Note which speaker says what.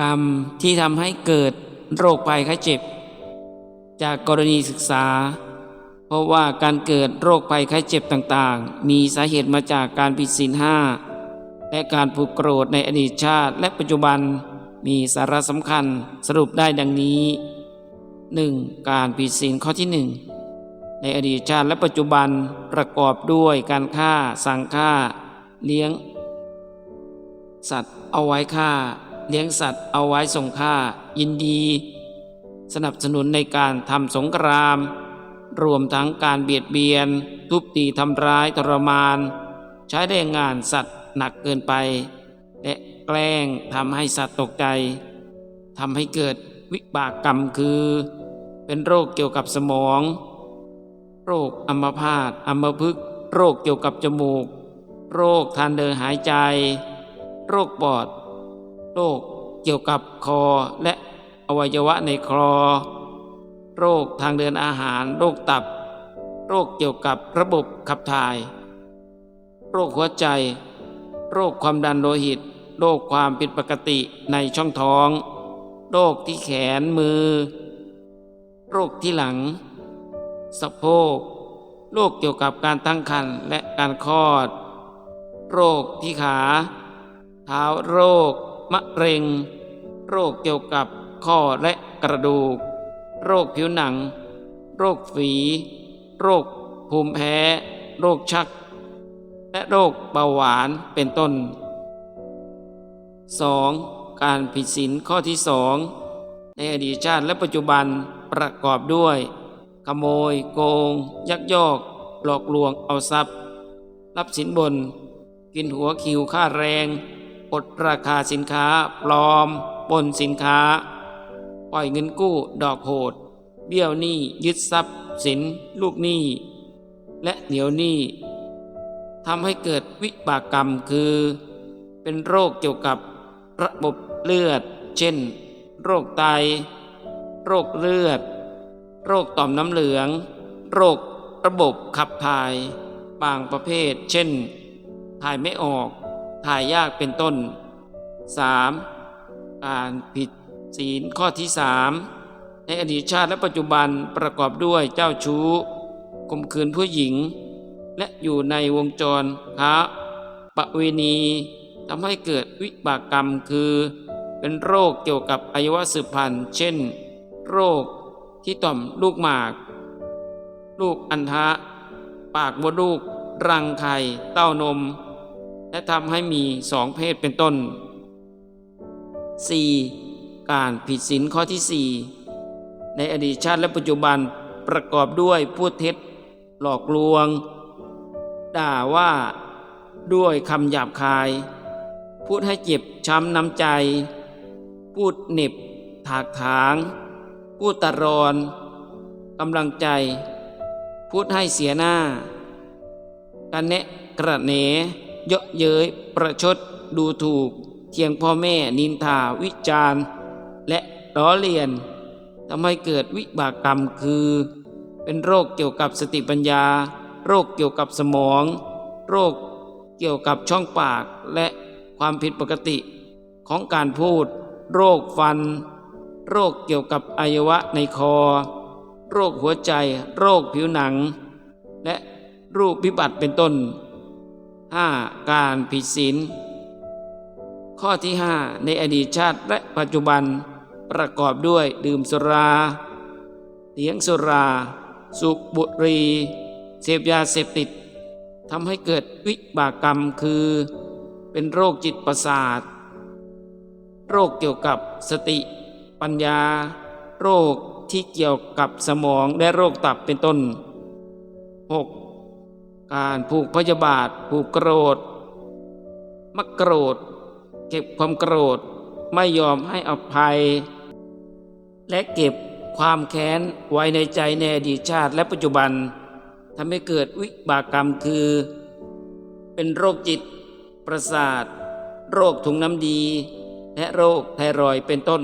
Speaker 1: กรรมที่ทำให้เกิดโรคภัยไข้เจ็บ จากกรณีศึกษา เพราะว่าการเกิดโรคภัยไข้เจ็บต่างๆ มีสาเหตุมาจากการผิดศีลห้าและการผูกโกรธในอดีตชาติและปัจจุบันมีสาระสำคัญสรุปได้ดังนี้ 1. การผิดศีลข้อที่ 1 ในอดีตชาติและปัจจุบันประกอบด้วยการฆ่า สั่งฆ่า เลี้ยง สัตว์เอาไว้ฆ่า เลี้ยงสัตว์เอาไว้ส่งฆ่า ยินดี สนับสนุนในการทำสงคราม รวมทั้งการเบียดเบียน ทุบตีทำร้ายทรมาน ใช้แรงงานสัตว์หนักเกินไป และแกล้งทำให้สัตว์ตกใจทำให้เกิดวิบากกรรมคือ เป็นโรคเกี่ยวกับสมอง โรคอัมพาตอัมพฤกษ์โรคเกี่ยวกับจมูก โรคทางเดินหายใจ โรคปอด โรคเกี่ยวกับคอและอวัยวะในคอ โรคทางเดินอาหาร โรคตับ โรคเกี่ยวกับระบบขับถ่าย โรคหัวใจ โรคความดันโลหิต โรคความผิดปกติในช่องท้อง โรคที่แขนมือ โรคที่หลัง สะโพก โรคเกี่ยวกับการตั้งครรภ์และการคลอด โรคที่ขา เท้าโรค มะเร็ง โรคเกี่ยวกับข้อและกระดูก โรคผิวหนัง โรคฝีโรคภูมิแพ้ โรคชัก และโรคเบาหวานเป็นต้น 2. การผิดศีลข้อที่สองในอดีตชาติและปัจจุบันประกอบด้วย ขโมย โกง ยักยอก หลอกลวงเอาทรัพย์ รับสินบน กินหัวคิวค่าแรง อดราคาสินค้า ปลอมปนสินค้า ปล่อยเงินกู้ดอกโหด เบี้ยวหนี้ยึดทรัพย์สิน ลูกหนี้ และเหนียวหนี้ทำให้เกิดวิบากกรรมคือ เป็นโรคเกี่ยวกับระบบเลือด เช่น โรคไต โรคเลือด โรคต่อมน้ำเหลือง โรคระบบขับถ่าย บางประเภท เช่น ถ่ายไม่ออก ถ่ายยากเป็นต้น 3. การผิดศีลข้อที่ 3 ในอดีตชาติและปัจจุบันประกอบด้วยเจ้าชู้ข่มขืนผู้หญิง และอยู่ในวงจรค้าปะเวณีทำให้เกิดวิบากกรรมคือ เป็นโรคเกี่ยวกับอวัยวะสืบพันธุ์ เช่น โรคที่ต่อมลูกหมาก ลูกอัณฑะปากมดลูก รังไข่เต้านม และทำให้มีสองเพศเป็นต้น 4. การผิดศีลข้อที่ 4 ในอดีตชาติและปัจจุบันประกอบด้วยพูดเท็จ หลอกลวง ด่าว่าด้วยคำหยาบคาย พูดให้เจ็บช้ำน้ำใจ พูดเหน็บ ถากถาง พูดตะรอนกำลังใจ พูดให้เสียหน้ากันแนะกระเหน เยาะเย้ยประชดดูถูก เทียงพ่อแม่นินทาวิจารณ์ และล้อเลียนทำให้เกิดวิบากกรรมคือ เป็นโรคเกี่ยวกับสติปัญญา โรคเกี่ยวกับสมอง โรคเกี่ยวกับช่องปากและความผิดปกติของการพูด โรคฟัน โรคเกี่ยวกับอวัยวะในคอ โรคหัวใจ โรคผิวหนัง และรูปพิบัติเป็นต้น 5. การผิดศีลข้อที่ 5 ในอดีตชาติและปัจจุบันประกอบด้วยดื่มสุราเลี้ยงสุราสูบบุรี เสพยาเสพติดทำให้เกิดวิบากกรรมคือ เป็นโรคจิตประสาท โรคเกี่ยวกับสติปัญญา โรคที่เกี่ยวกับสมองและโรคตับเป็นต้น 6. การผูกพยาบาท ผูกโกรธ มักโกรธ เก็บความโกรธ ไม่ยอมให้อภัย และเก็บความแค้นไว้ในใจในอดีตชาติและปัจจุบันทำให้เกิดวิบากกรรมคือ เป็นโรคจิต ประสาท โรคถุงน้ำดี และโรคไทรอยด์เป็นต้น